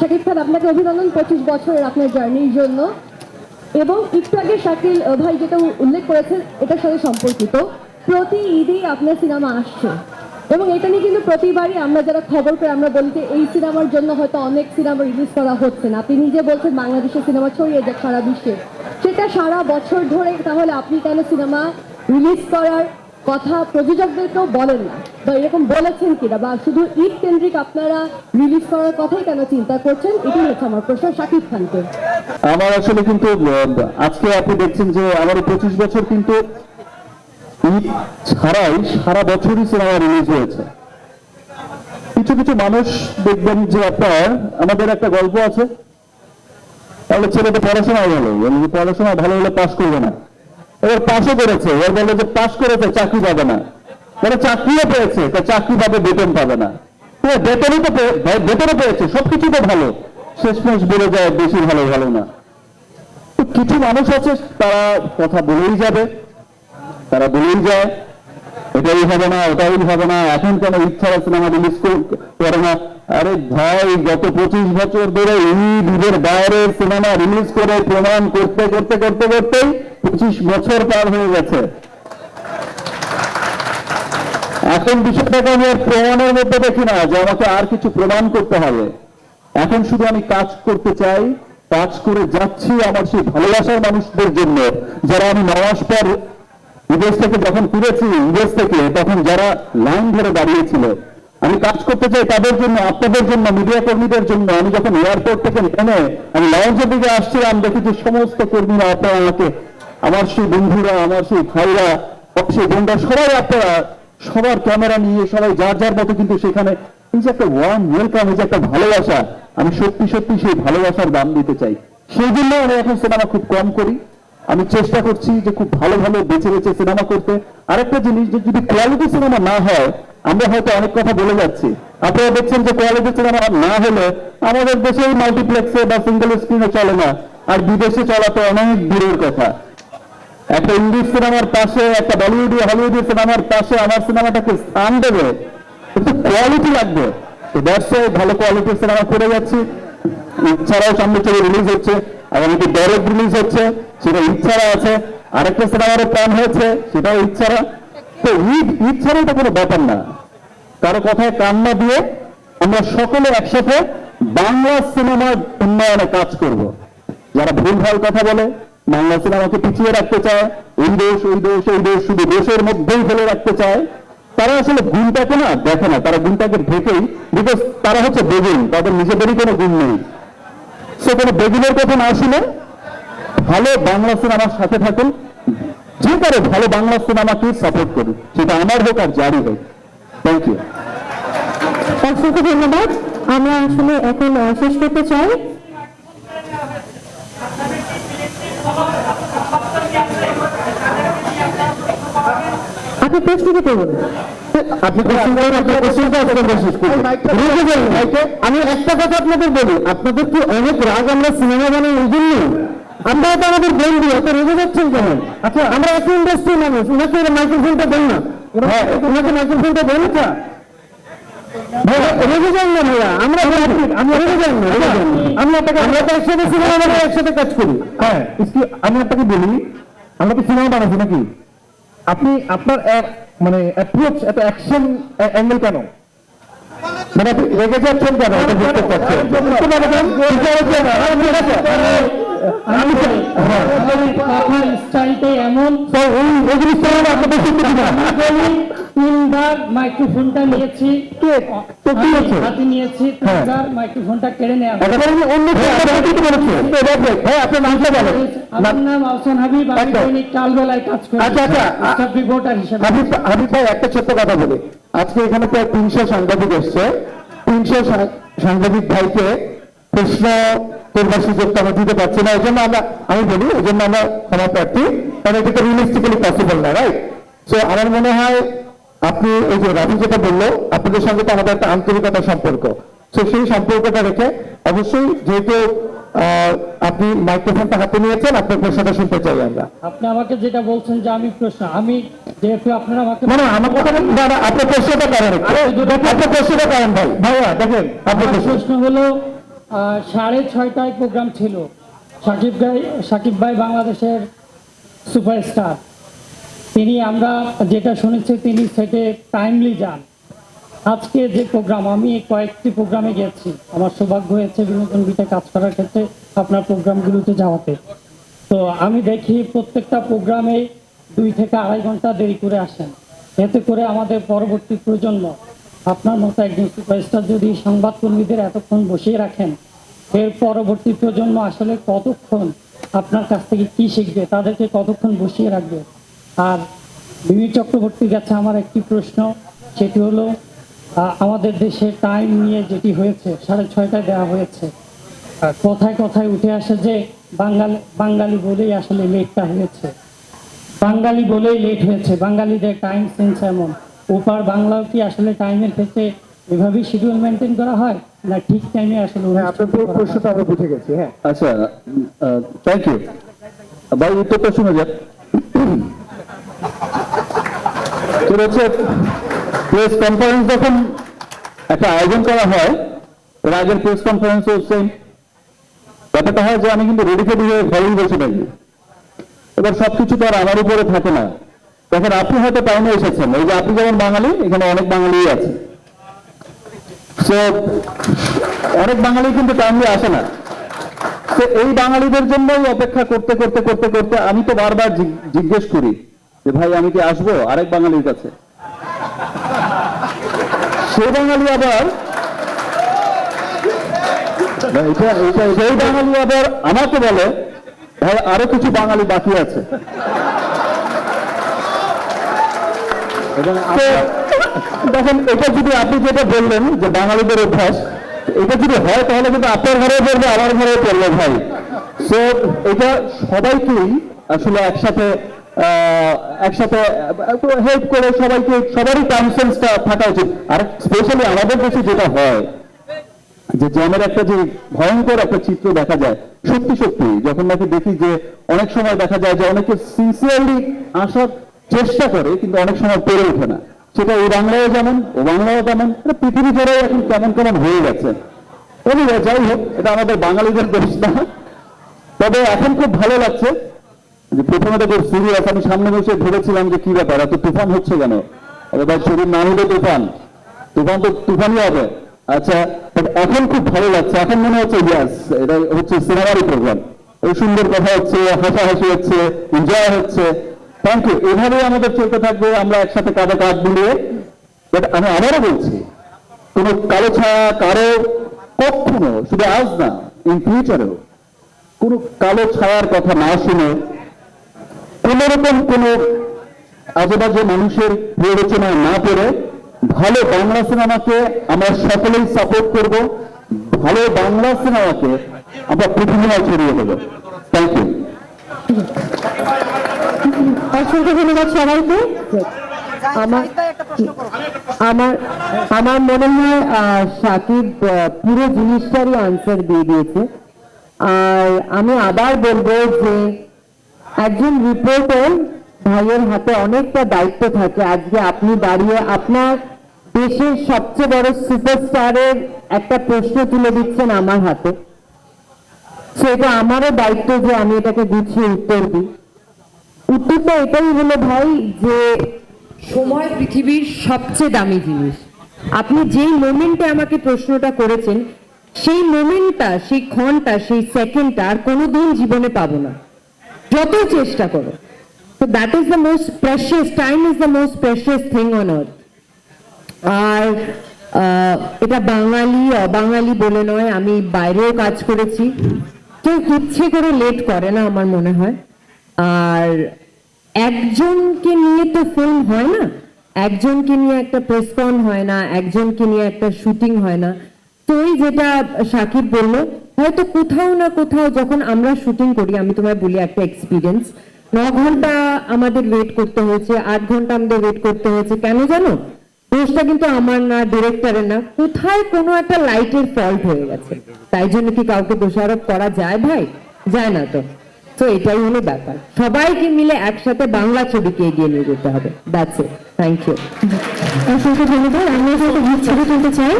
শাকিব খান, আপনাকে অভিনন্দন পঁচিশ বছরের আপনার জার্নির জন্য। এবং একটু আগে শাকিল ভাই যেটা উল্লেখ করেছেন, এটার সাথে সম্পর্কিত। প্রতি ঈদেই আপনার সিনেমা আসছে। এবং এটা নিয়ে কিন্তু প্রতিবারই আমরা যারা খবর করে আমরা বলি যে এই সিনেমার জন্য হয়তো অনেক সিনেমা রিলিজ করা হচ্ছে না। আপনি নিজে বলছেন বাংলাদেশের সিনেমা ছড়িয়ে যাক সারা বিশ্বে। সেটা সারা বছর ধরে তাহলে আপনি কেন সিনেমা রিলিজ করার কথা প্রযোজকদেরকেও বলেন না। বা এরকম বলেছেন কিনা, বা শুধু ঈদ কেন্দ্রিক আপনারা রিলিজ করার কথাই কেন চিন্তা করছেন, এটাই হচ্ছে আমার প্রশ্ন শাকিব খানকে। আমার আসলে কিন্তু আজকে আপনি দেখছেন যে আমার পঁচিশ বছর কিন্তু ঈদ ছাড়াই সারা বছরই সিনেমা রিলিজ হয়েছে। কিছু কিছু মানুষ দেখবেন যে আপনার, আমাদের একটা গল্প আছে। তাহলে ছেলেটা পড়াশোনা ভালো বলে পড়াশোনা ভালো হলে পাশ করবে না। এবার পাশও করেছে। এবার বলে যে পাশ করেছে, চাকরি পাবে না। মানে চাকরিও পেয়েছে, তা চাকরি পাবে, বেতন পাবে না। তো বেতনই তো বেতনও পেয়েছে সবকিছু তো ভালো। শেষমেশ বলে যায়, বেশি ভালো ভালো না। কিছু মানুষ আছে, তারা কথা বলেই যাবে। তারা বলেই যায়। এটাই হবে না ওটাই হবে না এখন কেন ইচ্ছা সিনেমা রিলিজ করে না আরে ভাই, গত পঁচিশ বছর ধরে ঈদ ঈদের বাইরে সিনেমা রিলিজ করে প্রমাণ করতে করতে করতে করতেই পঁচিশ বছর পার হয়ে গেছে। এখন বিষয়টাকে আমি প্রমাণের মধ্যে দেখি না, যে আমাকে আর কিছু প্রমাণ করতে হবে। এখন শুধু আমি কাজ করতে চাই, কাজ করে যাচ্ছি আমার সেই ভালোবাসার মানুষদের জন্য, যারা আমি নমাস পর বিদেশ থেকে যখন ফিরেছি বিদেশ থেকে, তখন যারা লাইন ধরে দাঁড়িয়েছিল, আমি কাজ করতে চাই তাদের জন্য, আপনাদের জন্য, মিডিয়া কর্মীদের জন্য, আমি যখন এয়ারপোর্ট থেকে নেমে আমি লঞ্চের দিকে আসছিলাম, দেখি যে সমস্ত কর্মীরা, আপনারা আমাকে, আমার সেই বন্ধুরা, আমার সেই ভাইরা সেই বোনরা, সবাই আপনারা, সবার ক্যামেরা নিয়ে, সবাই যার যার মতো কিন্তু সেখানে, এই যে একটা ওয়ার্ম ওয়েলকাম এই যে একটা ভালোবাসা, আমি সত্যি সত্যি সেই ভালোবাসার দাম দিতে চাই। সেই জন্য আমি এখন সিনেমা খুব কম করি। আমি চেষ্টা করছি যে খুব ভালো ভালো বেছে বেছে সিনেমা করতে। আরেকটা জিনিস, যে যদি কোয়ালিটি সিনেমা না হয়, আমরা হয়তো অনেক কথা বলে যাচ্ছি। আপনারা দেখছেন যে কোয়ালিটি সিনেমা না হলে আমাদের দেশে মাল্টিপ্লেক্সে বা সিঙ্গেল স্ক্রিনে চলে না। আর বিদেশে চলা তো অনেক দূরের কথা। একটা ইংলিশ সিনেমার পাশে, একটা বলিউডি হলিউডি সিনেমার পাশে আমার সিনেমাটাকে স্থান দেবে, কিন্তু কোয়ালিটি লাগবে। তো দ্যাটস ভালো কোয়ালিটির সিনেমা করে যাচ্ছি। ইচ্ছারাও সামনে চলে রিলিজ হচ্ছে, আগামীতে ডরেক রিলিজ হচ্ছে। সেটা ইচ্ছারা আছে, আরেকটা সিনেমারও প্ল্যান হয়েছে, সেটাও ইচ্ছারা। তো ঈদ ঈদ ছাড়াই তো কোনো ব্যাপার না। কারও কথায় কান্না দিয়ে আমরা সকলে একসাথে বাংলা সিনেমার উন্নয়নে কাজ করব। যারা ভুল ভালো কথা বলে, বাংলা সিনেমাকে পিছিয়ে রাখতে চায়, এই দোষ ওই দোষ এই দোষ শুধু দেশের মধ্যেই ফেলে রাখতে চায়, তারা আসলে গুণটাকে না দেখে না, তারা গুণটাকে ঢেকেই বিকজ তারা হচ্ছে বেগুন, তাদের নিজেদেরই কোনো গুণ নেই। সে কোনো বেগুনের কথা না শুনে ভালো বাংলা সিনেমার সাথে থাকুন। যে করে ভালো বাংলা সিনেমাকে সাপোর্ট করুন সেটা আমার হোক আর জারি হোক। থ্যাংক ইউ অসংখ্য ধন্যবাদ। আমরা আসলে এখন শেষ করতে চাই। আপনি প্রশ্নটা করুন। আপনি? আমি একটা কথা আপনাদের বলি আপনাদের কি অনেক রাগ আমরা সিনেমা বানাই এই জন্য আমরা তো আমাদের বন্ধু এত রেগে যাচ্ছেন কেন? আচ্ছা আমরা এক ইন্ডাস্ট্রি মানুষ ওনাকে মাইক্রোফোনটা দেন না। ওনাকে মাইক্রোফোনটা দেন না? রেগে যান না ভাইয়া আমরা আমি রেগে যান না রেগে যান না। আমি আপনাকে আমরা তো একসাথে সিনেমা বানাই একসাথে কাজ করি। হ্যাঁ। আমি আপনাকে বলি আমরা তো সিনেমা বানাচ্ছি নাকি? আপনি আপনার মানে অ্যাপ্রোচ এত অ্যাকশন অ্যাঙ্গেল কেন? মানে আপনি রেগে যাচ্ছেন কেন? বুঝতে পারছেন। আমি না। আমি তিনবার মাইক্রোফোনটা নিয়েছি? হাতে নিয়েছি হ্যাঁ। তিনবার মাইক্রোফোনটা কেড়ে নেওয়া হ্যাঁ, আপনার নামটা বলেন। আমার নাম আহসান হাবিব আমি একদম। দৈনিক কালবেলায় কাজ করি আচ্ছা, আচ্ছা। রিপোর্টার হিসেবে হাবিব হাবিব ভাই একটা ছোট্ট কথা বলি আজকে এখানে প্রায় তিনশো সাংবাদিক এসছে তিনশো সাংবাদিক ভাইকে প্রশ্ন করবার সুযোগটা আমরা দিতে পারছি না এই জন্য আমরা আমি বলি এই জন্য আমরা ক্ষমা প্রার্থী কারণ এটা তো রিয়েলিস্টিক্যালি পসিবল না রাইট সো আমার মনে হয় আপনি এই যে রাফি যেটা বলল আপনাদের সঙ্গে তো আমাদের একটা আন্তরিকতার সম্পর্ক। তো সেই সম্পর্কটা রেখে অবশ্যই যেহেতু আপনি মাইক্রোফোনটা হাতে নিয়েছেন আপনার প্রশ্নটা শুনতে চাই আমরা। আপনি আমাকে যেটা বলছেন যে আমি প্রশ্ন আমি যেহেতু আপনারা আমাকে না না আমার কথা না আপনার প্রশ্নটা করেন। আপনার প্রশ্নটা করেন ভাই। ভাইয়া দেখেন আপনার প্রশ্ন হলো সাড়ে ছয়টায় প্রোগ্রাম ছিল। সাকিব ভাই সাকিব ভাই বাংলাদেশের সুপারস্টার তিনি আমরা যেটা শুনেছি, তিনি সেটে টাইমলি যান। আজকে যে প্রোগ্রাম আমি কয়েকটি প্রোগ্রামে গেছি। আমার সৌভাগ্য হয়েছে বিনোদন বিটে কাজ করার ক্ষেত্রে আপনার প্রোগ্রামগুলোতে যাওয়াতে। তো আমি দেখি প্রত্যেকটা প্রোগ্রামে দুই থেকে আড়াই ঘণ্টা দেরি করে আসেন। এতে করে আমাদের পরবর্তী প্রজন্ম আপনার মতো একজন সুপারস্টার যদি সংবাদকর্মীদের এতক্ষণ বসিয়ে রাখেন, এর পরবর্তী প্রজন্ম আসলে কতক্ষণ আপনার কাছ থেকে কি শিখবে, তাদেরকে কতক্ষণ বসিয়ে রাখবে? আর বিমি চক্রবর্তীর কাছে আমার একটি প্রশ্ন, সেটি হলো আমাদের দেশে টাইম নিয়ে যেটি হয়েছে, সাড়ে ছয়টায় দেওয়া হয়েছে কথায় কথায় উঠে আসে যে বাঙালি বাঙালি বলেই আসলে লেটটা হয়েছে। বাঙালি বলেই লেট হয়েছে, বাঙালিদের টাইম সেন্স এমন। ওপার বাংলাও কি আসলে টাইমের ক্ষেত্রে এভাবেই শিডিউল মেনটেন করা হয়? না ঠিক টাইমে আসলে হ্যাঁ আপনার পুরো? প্রশ্নটা আমরা বুঝে গেছি হ্যাঁ। আচ্ছা থ্যাংক ইউ ভাই উত্তরটা শুনে যাক। তোর হচ্ছে প্রেস কনফারেন্স যখন একটা আয়োজন করা হয় এর আগের প্রেস কনফারেন্স হচ্ছে ব্যাপারটা হয় যে আমি কিন্তু রেডি ফেডি হয়ে ঘরেই বসে থাকি এবার সবকিছু তো আর আমার উপরে থাকে না। তখন আপনি হয়তো টাইমে এসেছেন। এই যে আপনি যেমন বাঙালি, এখানে অনেক বাঙালি আছে। সো অনেক বাঙালি কিন্তু টাইমলি আসে না। তো এই বাঙালিদের জন্যই অপেক্ষা করতে করতে করতে করতে আমি তো বারবার জিজ্ঞেস করি যে, ভাই, আমি কি আসব আরেক বাঙালির কাছে? সে বাঙালি আবার সেই বাঙালি আবার আমাকে বলে, ভাই, আরও কিছু বাঙালি বাকি আছে। তো দেখেন এটা যদি আপনি যেটা বললেন যে বাঙালিদের অভ্যাস এটা যদি হয় তাহলে কিন্তু আপনার ঘরেও পড়বে আমার ঘরেও পড়বে ভাই। সো এটা সবাইকেই আসলে একসাথে একসাথে হেল্প করে সবাইকে সবারই কনসেন্সটা থাকা উচিত। আর স্পেশালি আমাদের দেশে যেটা হয় যে জ্যামের একটা যে ভয়ঙ্কর একটা চিত্র দেখা যায় সত্যি সত্যি যখন নাকি দেখি যে অনেক সময় দেখা যায় যে অনেকে সিনসিয়ারলি আসার চেষ্টা করে, কিন্তু অনেক সময় পেরে ওঠে না। সেটা এই বাংলায় যেমন, ও বাংলাও তেমন পৃথিবী জুড়েও এখন কেমন কেমন হয়ে গেছে। যাই হোক, এটা আমাদের বাঙালিদের দোষ না তবে এখন খুব ভালো লাগছে যে প্রথমে তো সিরিয়াস আমি সামনে বসে ভেবেছিলাম যে কি ব্যাপার, এত তুফান হচ্ছে কেন? এবার শরীর না হলে তুফান। তুফান তো তুফানই হবে। আচ্ছা এখন খুব ভালো লাগছে, এখন মনে হচ্ছে ইয়াস এটা হচ্ছে সিনেমারই প্রোগ্রাম সুন্দর কথা হচ্ছে, হাসাহাসি হচ্ছে এনজয় হচ্ছে। থ্যাংক ইউ এভাবেই আমাদের চলতে থাকবে, আমরা একসাথে কাঁধে কাঁধ মিলিয়ে। বাট আমি আবারও বলছি, কোনো কালো ছায়া, কারও কখনো, শুধু আজ না ইন ফিউচারেও কোনো কালো ছায়ার কথা না শুনে কোন রকম কোনো আজেবাজে মানুষের প্ররোচনায় না পড়ে ভালো বাংলা সিনেমাকে আমরা সকলেই সাপোর্ট করব, ভালো বাংলা সিনেমাকে আমরা পৃথিবীতে ছড়িয়ে দেবো। থ্যাংক ইউ অসংখ্য ধন্যবাদ সবাইকে আমার আমার আমার মনে হয় সাকিব পুরো জিনিসটারই আনসার দিয়ে দিয়েছে। আর আমি আবার বলব যে, একজন রিপোর্টার ভাইয়ের হাতে অনেকটা দায়িত্ব থাকে। আজকে আপনি দাঁড়িয়ে আপনার দেশের সবচেয়ে বড় সুপারস্টারের একটা প্রশ্ন তুলে দিচ্ছেন আমার হাতে। এটা আমারও দায়িত্ব যে আমি এটাকে গুছিয়ে উত্তর দিই। উত্তরটা এটাই হলো ভাই যে সময় পৃথিবীর সবচেয়ে দামি জিনিস। আপনি যেই মোমেন্টে আমাকে প্রশ্নটা করেছেন, সেই মোমেন্টটা সেই ক্ষণটা, সেই সেকেন্ডটা আর কোনোদিন জীবনে পাবো না। যত চেষ্টা করো। তো that is the most precious time is the most precious thing on earth আর এটা বাঙালি, অবাঙালি বলে নয়, আমি বাইরেও কাজ করেছি। কেউ ইচ্ছে করে লেট করে না আমার মনে হয়। আর একজনকে নিয়ে তো ফিল্ম হয় না। একজনকে নিয়ে একটা প্রেসকন হয় না, একজনকে নিয়ে একটা শুটিং হয় না। তো ওই যেটা সাকিব বলল, হয়তো কোথাও না কোথাও যখন আমরা শুটিং করি, আমি তোমায় বলি একটা এক্সপিরিয়েন্স ন ঘণ্টা আমাদের ওয়েট করতে হয়েছে, আট ঘণ্টা আমাদের ওয়েট করতে হয়েছে। কেন জানো? দোষটা কিন্তু আমার না ডিরেক্টরের না। কোথায় কোনো একটা লাইটের ফল্ট হয়ে গেছে। তাই জন্য কি কাউকে দোষারোপ করা যায় ভাই? যায় না তো। তো এটাই হলো ব্যাপার। সবাইকে মিলে একসাথে বাংলা ছবিকে এগিয়ে নিয়ে যেতে হবে। দ্যাটস ইট থ্যাংক ইউ অসংখ্য ধন্যবাদ। আমি ছবি তুলতে চাই।